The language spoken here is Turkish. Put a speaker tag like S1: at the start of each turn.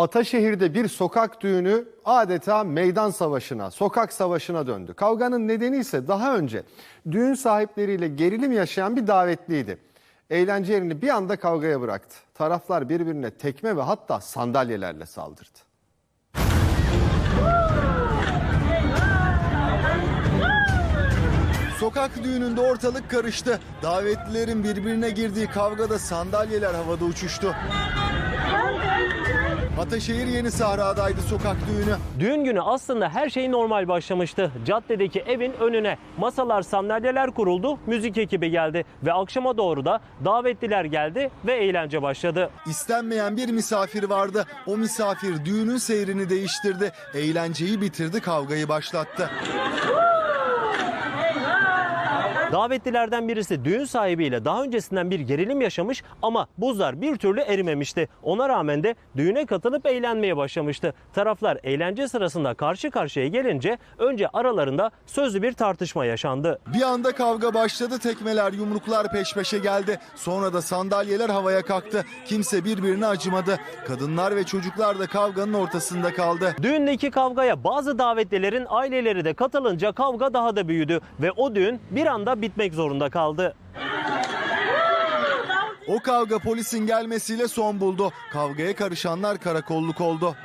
S1: Ataşehir'de bir sokak düğünü adeta meydan savaşına, sokak savaşına döndü. Kavganın nedeni ise daha önce düğün sahipleriyle gerilim yaşayan bir davetliydi. Eğlence yerini bir anda kavgaya bıraktı. Taraflar birbirine tekme ve hatta sandalyelerle saldırdı.
S2: Sokak düğününde ortalık karıştı. Davetlilerin birbirine girdiği kavgada sandalyeler havada uçuştu. Ataşehir Yeni Sahra'daydı sokak düğünü.
S3: Düğün günü aslında her şey normal başlamıştı. Caddedeki evin önüne masalar, sandalyeler kuruldu, müzik ekibi geldi ve akşama doğru da davetliler geldi ve eğlence başladı.
S2: İstenmeyen bir misafir vardı. O misafir düğünün seyrini değiştirdi. Eğlenceyi bitirdi, kavgayı başlattı.
S3: Davetlilerden birisi düğün sahibiyle daha öncesinden bir gerilim yaşamış ama buzlar bir türlü erimemişti. Ona rağmen de düğüne katılıp eğlenmeye başlamıştı. Taraflar eğlence sırasında karşı karşıya gelince önce aralarında sözlü bir tartışma yaşandı.
S2: Bir anda kavga başladı. Tekmeler, yumruklar peş peşe geldi. Sonra da sandalyeler havaya kalktı. Kimse birbirine acımadı. Kadınlar ve çocuklar da kavganın ortasında kaldı.
S3: Düğündeki kavgaya bazı davetlilerin aileleri de katılınca kavga daha da büyüdü ve o düğün bir anda bitmek zorunda kaldı.
S2: O kavga polisin gelmesiyle son buldu. Kavgaya karışanlar karakolluk oldu.